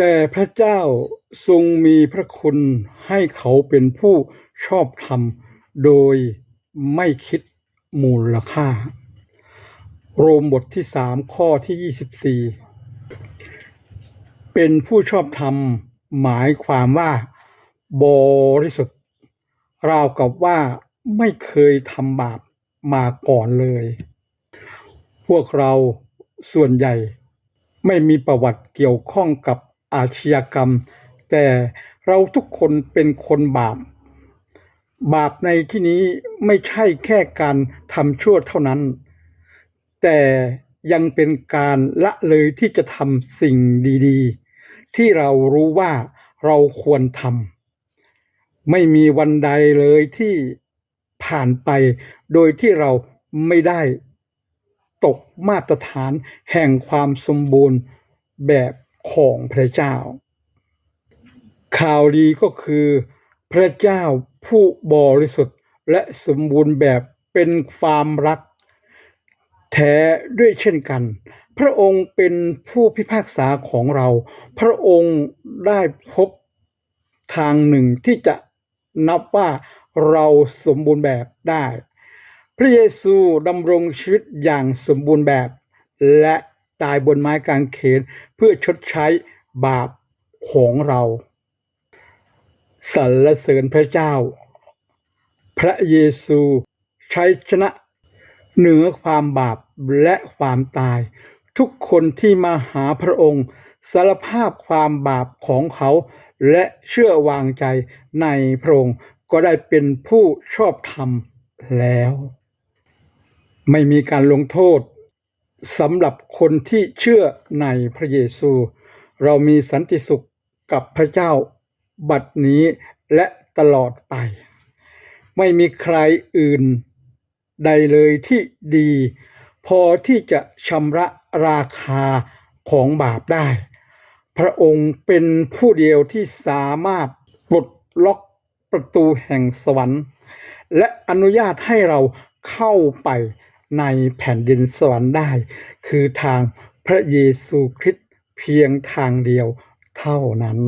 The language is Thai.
แต่พระเจ้าทรงมีพระคุณให้เขาเป็นผู้ชอบธรรม โดยไม่คิดมูลค่า โรมบทที่สามข้อที่ยี่สิบสี่เป็นผู้ชอบธรรมหมายความว่าบริสุทธิ์ ราวกับว่าไม่เคยทำบาปมาก่อนเลย พวกเราส่วนใหญ่ไม่มีประวัติเกี่ยวข้องกับ อาชญากรรม แต่เราทุกคนเป็นคนบาป บาปในที่นี้ไม่ใช่แค่การทำชั่วเท่านั้น แต่ยังเป็นการละเลยที่จะทำสิ่งดีๆ ที่เรารู้ว่าเราควรทำไม่มีวันใดเลยที่ผ่านไปโดยที่เราไม่ได้ตกมาตรฐานแห่งความสมบูรณ์แบบ ของพระเจ้า ข่าวดีก็คือ พระเจ้าผู้บริสุทธิ์และสมบูรณ์แบบเป็นความรัก แท้ด้วยเช่นกัน พระองค์เป็นผู้พิพากษาของเรา พระองค์ได้พบทางหนึ่งที่จะนับว่าเราสมบูรณ์แบบได้ พระเยซูดำรงชีวิตอย่างสมบูรณ์แบบและ ตายบนไม้กางเขนเพื่อชดใช้บาปของเราสรรเสริญพระเจ้า พระเยซูใช้ชนะเหนือความบาปและความตาย ทุกคนที่มาหาพระองค์สารภาพความบาปของเขา และเชื่อวางใจในพระองค์ก็ได้เป็นผู้ชอบธรรมแล้ว ไม่มีการลงโทษ สำหรับคนที่เชื่อในพระเยซู เรามีสันติสุขกับพระเจ้าบัดนี้และตลอดไป ไม่มีใครอื่นใดเลยที่ดี พอที่จะชำระราคาของบาปได้ พระองค์เป็นผู้เดียวที่สามารถปลดล็อกประตูแห่งสวรรค์ และอนุญาตให้เราเข้าไป ในแผ่นดินสวรรค์ได้ คือทางพระเยซูคริสต์เพียงทางเดียวเท่านั้น